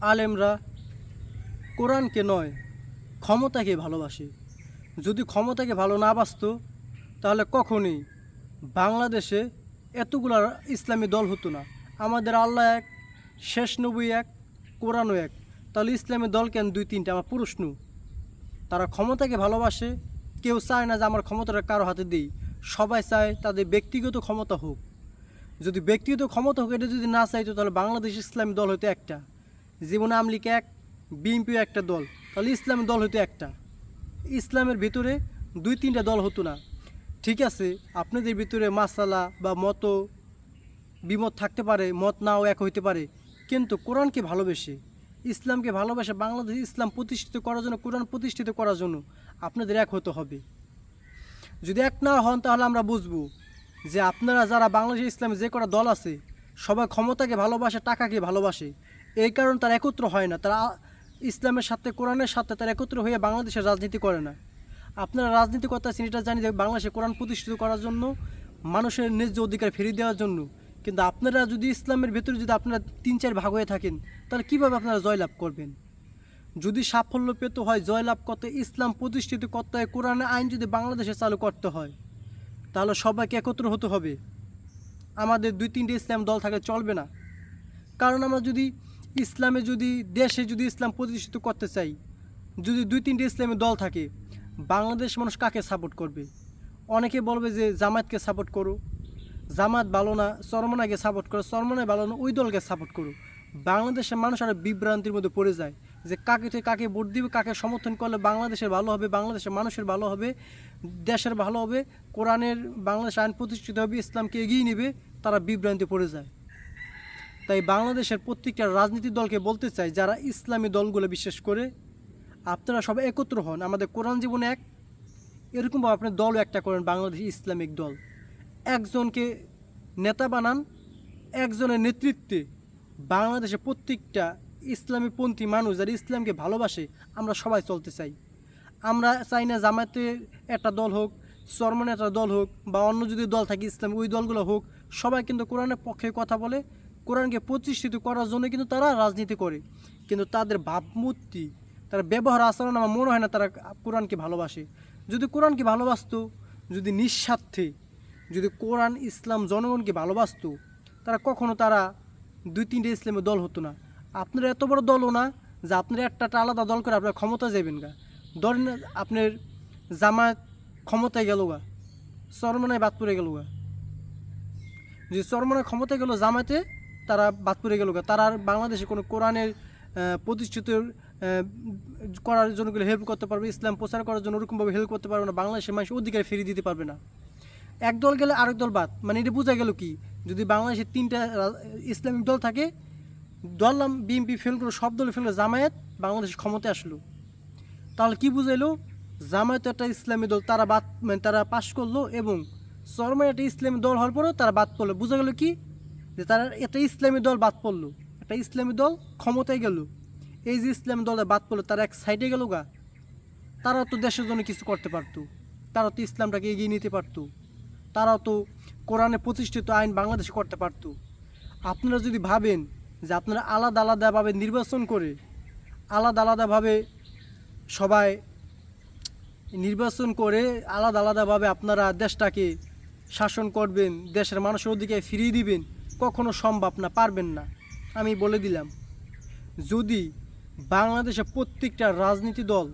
আলেমরা কোরআনকে নয়, ক্ষমতাকে ভালোবাসে। যদি ক্ষমতাকে ভালো না বাসতো, তাহলে কখনই বাংলাদেশে এতগুলো ইসলামী দল হতো না। আমাদের আল্লাহ এক, শেষ নবী এক, কোরআনও এক। তাহলে ইসলামী দল কেন দুই তিনটা? আমার প্রশ্ন। তারা ক্ষমতাকে ভালোবাসে, কেউ চায় না যে আমার ক্ষমতাটা কারও হাতে দিই। সবাই চায় তাদের ব্যক্তিগত ক্ষমতা হোক। যদি ব্যক্তিগত ক্ষমতা হোক, এটা যদি না চাইতো, তাহলে বাংলাদেশ ইসলামী দল হতো একটা। জীবনে আমলিক এক, বিএনপিও একটা দল। তাহলে ইসলামের দল হতো একটা। ইসলামের ভিতরে দুই, তিনটা দল হতো না। ঠিক আছে, আপনাদের ভিতরে মাসালা বা মত বিমত থাকতে পারে, মত নাও এক হইতে পারে। কিন্তু কোরআনকে ভালোবেসে, ইসলামকে ভালোবাসে বাংলাদেশ ইসলাম প্রতিষ্ঠিত করার জন্য, কোরআন প্রতিষ্ঠিত করার জন্য আপনাদের এক হতে হবে। যদি এক না হন, তাহলে আমরা বুঝব যে আপনারা যারা বাংলাদেশ ইসলামে যে কটা দল আছে, সবাই ক্ষমতাকে ভালোবাসে, টাকাকে ভালোবাসে। এই কারণে তারা একত্র হয় না। তারা ইসলামের সাথে, কোরআনের সাথে তারা একত্র হয়ে বাংলাদেশের রাজনীতি করে না। আপনারা রাজনীতি করতেছেন এটা জানি যে বাংলাদেশে কোরআন প্রতিষ্ঠিত করার জন্য, মানুষের ন্যায্য অধিকার ফিরিয়ে দেওয়ার জন্য। কিন্তু আপনারা যদি ইসলামের ভেতরে যদি আপনারা তিন, চার ভাগ হয়ে থাকেন, তাহলে কীভাবে আপনারা জয়লাভ করবেন? যদি সাফল্য পেতে হয় জয়লাভ করতে, ইসলাম প্রতিষ্ঠিত করতে হয়, কোরআনের আইন যদি বাংলাদেশে চালু করতে হয়, তাহলে সবাইকে একত্র হতে হবে। আমাদের দুই, তিনটে ইসলাম দল থাকলে চলবে না। কারণ আমরা যদি ইসলামে যদি, দেশে যদি ইসলাম প্রতিষ্ঠিত করতে চাই, যদি দুই তিনটে ইসলামের দল থাকে, বাংলাদেশ মানুষ কাকে সাপোর্ট করবে? অনেকে বলবে যে জামায়াতকে সাপোর্ট করো। জামাত ভালো না, চরমনাকে সাপোর্ট করো। চরমনায় ভালো না, ওই দলকে সাপোর্ট করো। বাংলাদেশের মানুষ আর বিভ্রান্তির মধ্যে পড়ে যায় যে কাকে থেকে কাকে ভোট দিবে, কাকে সমর্থন করলে বাংলাদেশের ভালো হবে, বাংলাদেশের মানুষের ভালো হবে, দেশের ভালো হবে, কোরআনের বাংলাদেশ আইন প্রতিষ্ঠিত হবে, ইসলামকে এগিয়ে নেবে, তারা বিভ্রান্তি পড়ে যায়। তাই বাংলাদেশের প্রত্যেকটা রাজনীতি দলকে বলতে চাই, যারা ইসলামী দলগুলো বিশেষ করে আপনারা সবাই একত্র হন। আমাদের কোরআন জীবনে এক, এরকমভাবে আপনি দলও একটা করেন, বাংলাদেশ ইসলামিক দল। একজনকে নেতা বানান, একজনের নেতৃত্বে বাংলাদেশের প্রত্যেকটা ইসলামীপন্থী মানুষ যারা ইসলামকে ভালোবাসে, আমরা সবাই চলতে চাই। আমরা চাই না জামায়াতের একটা দল হোক চরমনের একটা দল হোক, বা অন্য যদি দল থাকে ইসলাম, ওই দলগুলো হোক, সবাই কিন্তু কোরআনের পক্ষে কথা বলে কোরআনকে প্রতিষ্ঠিত করার জন্য কিন্তু তারা রাজনীতি করে। কিন্তু তাদের ভাবমূর্তি, তার ব্যবহার আচরণ আমার মনে হয় না তারা কোরআনকে ভালোবাসে। যদি কোরআনকে ভালোবাসতো, যদি নিঃস্বার্থে, যদি কোরআন ইসলাম জনগণকে ভালোবাসতো, তারা কখনো তারা দুই তিনটে ইসলামের দল হতো না। আপনার এত বড় দলও না যে আপনার একটা আলাদা দল করে আপনার ক্ষমতা যাবেন গা। ধরেন আপনার জামায়াত ক্ষমতায় গেল গা, চরমনায় বাদ পড়ে গেল গা। যে চরমনায় ক্ষমতায় গেল জামায়াতে তারা বাদ পড়ে গেল তারা আর বাংলাদেশে কোনো কোরআনের প্রতিষ্ঠিত করার জন্য হেল্প করতে পারবে, ইসলাম প্রচার করার জন্য ওরকমভাবে হেল্প করতে পারবে না, বাংলাদেশের মানুষ অধিকার ফিরিয়ে দিতে পারবে না। এক দল গেলে আরেক দল বাদ। মানে এটা বোঝা গেল কি? যদি বাংলাদেশের তিনটা ইসলামিক দল থাকে দললাম বিএনপি ফেল করে সব দল ফেল জামায়াত, বাংলাদেশ ক্ষমতায় আসলো। তাহলে কি বুঝাইলো? জামায়াত একটা ইসলামী দল, তারা বাদ মানে তারা পাশ করল এবং চরমের একটা ইসলামী দল হওয়ার পরেও তারা বাদ পড়ল। বোঝা গেল কি? যে তারা একটা ইসলামী দল বাদ পড়ল, একটা ইসলামী দল ক্ষমতায় গেল। এই যে ইসলামী দলে বাদ পড়ল, তারা এক সাইডে গেল গা। তারা তো দেশের জন্য কিছু করতে পারতো। তারা তো ইসলামটাকে এগিয়ে নিতে পারতো। তারাও তো কোরআনে প্রতিষ্ঠিত আইন বাংলাদেশে করতে পারতো। আপনারা যদি ভাবেন যে আপনারা আলাদা আলাদাভাবে নির্বাচন করে, আলাদা আলাদাভাবে সবাই নির্বাচন করে, আলাদা আলাদাভাবে আপনারা দেশটাকে শাসন করবেন, দেশের মানুষের ওদিকে ফিরিয়ে দিবেন কখনো সম্ভব না, পারবেন না। আমি বলে দিলাম, যদি বাংলাদেশে প্রত্যেকটা রাজনীতি দল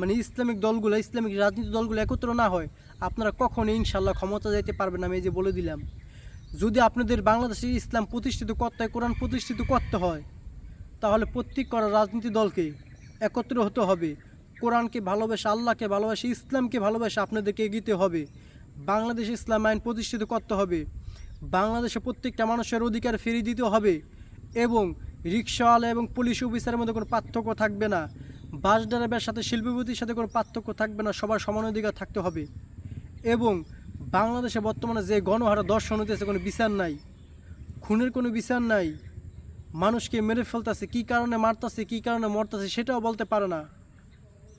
মানে ইসলামিক দলগুলো, ইসলামিক রাজনীতি দলগুলো একত্র না হয়, আপনারা কখনো ইনশাল্লাহ ক্ষমতা যাইতে পারবেন আমি এই যে বলে দিলাম। যদি আপনাদের বাংলাদেশে ইসলাম প্রতিষ্ঠিত করতে হয়, কোরআন প্রতিষ্ঠিত করতে হয়, তাহলে প্রত্যেক করা রাজনীতি দলকে একত্র হতে হবে। কোরআনকে ভালোবেসে, আল্লাহকে ভালোবাসে, ইসলামকে ভালোবাসে আপনাদেরকে এগিতে হবে। বাংলাদেশ ইসলাম আইন প্রতিষ্ঠিত করতে হবে। বাংলাদেশে প্রত্যেকটা মানুষের অধিকার ফিরিয়ে দিতে হবে এবং রিক্সাওয়ালা এবং পুলিশ অফিসারের মধ্যে কোনো পার্থক্য থাকবে না। বাস ড্রাইভারের সাথে শিল্পপতির সাথে কোনো পার্থক্য থাকবে না, সবার সমান অধিকার থাকতে হবে। এবং বাংলাদেশে বর্তমানে যে গণহারা দর্শন হতেছে কোনো বিচার নাই। খুনের কোনো বিচার নাই। মানুষকে মেরে ফেলতেছে, কী কারণে মারতেছে, কী কারণে মরতেছে সেটাও বলতে পারে না।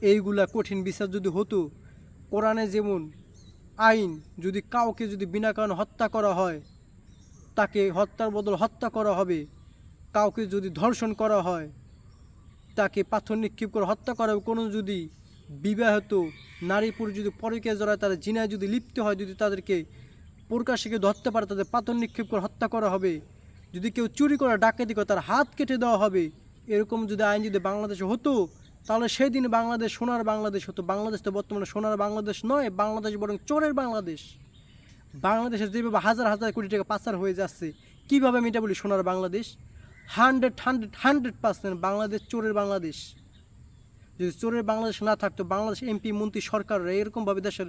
এইগুলা কঠিন বিচার যদি হতো, কোরআনে যেমন আইন যদি কাউকে যদি বিনা কারণে হত্যা করা হয় তাকে হত্যার বদল হত্যা করা হবে। কাউকে যদি ধর্ষণ করা হয়, তাকে পাথর নিক্ষেপ করে হত্যা করা হবে। কোনো যদি বিবাহিত নারী পুরুষ যদি পরকে জড়ায় তারা জিনায় যদি লিপ্ত হয়, যদি তাদেরকে প্রকাশকে ধরতে পারে, তাদের পাথর নিক্ষেপ করে হত্যা করা হবে। যদি কেউ চুরি করে, ডাকাতি করে, তার হাত কেটে দেওয়া হবে। এরকম যদি আইন যদি বাংলাদেশে হতো, তাহলে সেই দিন বাংলাদেশ সোনার বাংলাদেশ হতো। বাংলাদেশ তো বর্তমানে সোনার বাংলাদেশ নয়, বাংলাদেশ বরং চোরের বাংলাদেশ। বাংলাদেশে যেভাবে হাজার হাজার কোটি টাকা পাচার হয়ে যাচ্ছে, কীভাবে আমি এটা বলি সোনার Bangladesh? Hundred hundred hundred percent Bangladesh চোরের বাংলাদেশ। যদি চোরের বাংলাদেশ না থাকতো, বাংলাদেশ এমপি, মন্ত্রী সরকাররা এরকমভাবে দেশের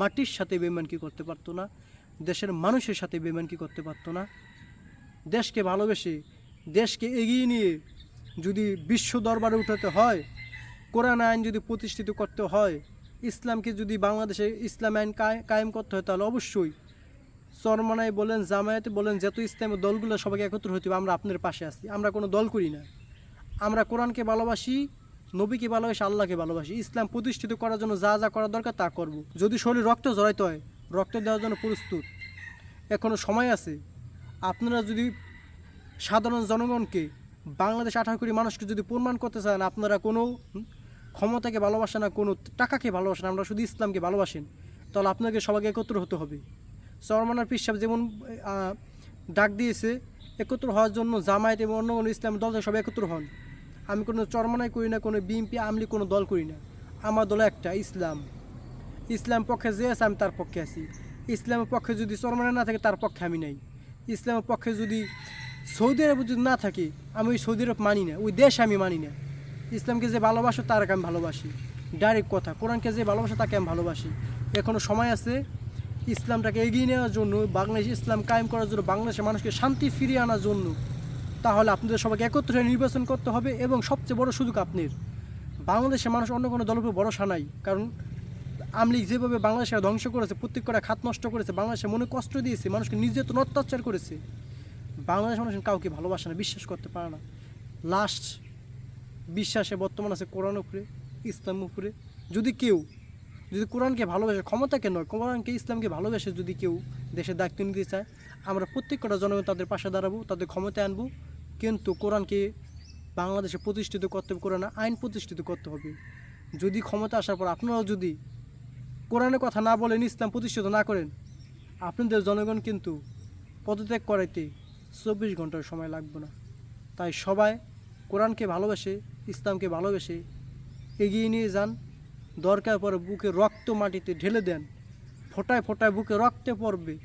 মাটির সাথে বেমানকি করতে পারতো না, দেশের মানুষের সাথে বেমানকি করতে পারতো না। দেশকে ভালোবেসে, দেশকে এগিয়ে নিয়ে যদি বিশ্ব দরবারে উঠাতে হয়, কোরআন আইন যদি প্রতিষ্ঠিত করতে হয় ইসলামকে যদি বাংলাদেশে ইসলাম আইন কায়ে- কায়েম করতে হয় তাহলে অবশ্যই চরমানায় বলেন, জামায়াতে বলেন, যত ইসলামের দলগুলো সবাইকে একত্র হবে, আমরা আপনার পাশে আছি। আমরা কোনো দল করি না। আমরা কোরআনকে ভালোবাসি, নবীকে ভালোবাসি, আল্লাহকে ভালোবাসি। ইসলাম প্রতিষ্ঠিত করার জন্য যা যা করা দরকার তা করব। যদি শরীর রক্ত জড়াইতে হয়, রক্ত দেওয়ার জন্য প্রস্তুত। এখনও সময় আছে। আপনারা যদি সাধারণ জনগণকে, বাংলাদেশ আঠারো কোটি মানুষকে যদি প্রমাণ করতে চান, আপনারা কোনো ক্ষমতাকে ভালোবাসেন না কোনো টাকাকে ভালোবাসে না, আমরা শুধু ইসলামকে ভালোবাসেন তাহলে আপনাকে সবাইকে একত্র হতে হবে। চরমানার পিসাব যেমন ডাক দিয়েছে একত্র হওয়ার জন্য জামায়াত এবং অন্য কোনো ইসলাম দল সবাই একত্র হন। আমি কোনো চরমানাই করি না কোনো বিএনপি আমলি কোনো দল করি না। আমার দল একটা ইসলাম। ইসলাম পক্ষে যে আছে আমি তার পক্ষে আছি। ইসলামের পক্ষে যদি চরমানে না থাকে তার পক্ষে আমি নাই। ইসলামের পক্ষে যদি সৌদি আরব যদি না থাকে আমি ওই সৌদি আরব মানি না ওই দেশ আমি মানি না। ইসলামকে যে ভালোবাসো, তারকে আমি ভালোবাসি। ডাইরেক্ট কথা, কোরআনকে যে ভালোবাসো, তাকে আমি ভালোবাসি। এখনও সময় আছে ইসলামটাকে এগিয়ে নেওয়ার জন্য, বাংলাদেশ ইসলাম কায়েম করার জন্য, বাংলাদেশের মানুষকে শান্তি ফিরিয়ে আনার জন্য। তাহলে আপনাদের সবাইকে একত্র হয়ে নির্বাচন করতে হবে এবং সবচেয়ে বড় সুযোগ আপনার বাংলাদেশের মানুষ অন্য কোনো দলের উপর ভরসা নাই। কারণ আমলিগ যেভাবে বাংলাদেশকে ধ্বংস করেছে প্রত্যেক কটা খাত নষ্ট করেছে বাংলাদেশে মনে কষ্ট দিয়েছে, মানুষকে নির্যাতন, অত্যাচার করেছে। বাংলাদেশ মানুষ কাউকে ভালোবাসে না, বিশ্বাস করতে পারে না। লাস্ট বিশ্বাসে বর্তমান আছে কোরআন উপরে, ইসলাম উপরে। যদি কেউ, যদি কোরআনকে ভালোবাসে ক্ষমতাকে নয়? কোরআনকে, ইসলামকে ভালোবেসে যদি কেউ দেশের দায়িত্ব নিতে চায়, আমরা প্রত্যেকটা জনগণ তাদের পাশে দাঁড়াবো, তাদের ক্ষমতায় আনব। কিন্তু কোরআনকে বাংলাদেশে প্রতিষ্ঠিত করতে হবে কোরআন আইন প্রতিষ্ঠিত করতে হবে। যদি ক্ষমতা আসার পর আপনারাও যদি কোরআনের কথা না বলেন, ইসলাম প্রতিষ্ঠিত না করেন, আপনাদের জনগণ কিন্তু পদত্যাগ করাইতে চব্বিশ ঘণ্টার সময় লাগবে না। তাই সবাই কোরআনকে ভালোবেসে ইসলামকে ভালোবেসে এগিয়ে নিয়ে যান। দরকার পরে বুকে রক্ত মাটিতে ঢেলে দেন। ফোটায় ফোটায় বুকে রক্তে পড়বে।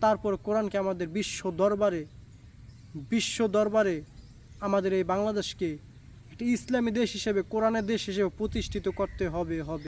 তারপর কোরআনকে আমাদের বিশ্ব দরবারে বিশ্ব দরবারে আমাদের এই বাংলাদেশকে একটি ইসলামী দেশ হিসেবে, কোরআনের দেশ হিসেবে প্রতিষ্ঠিত করতে হবে হবে।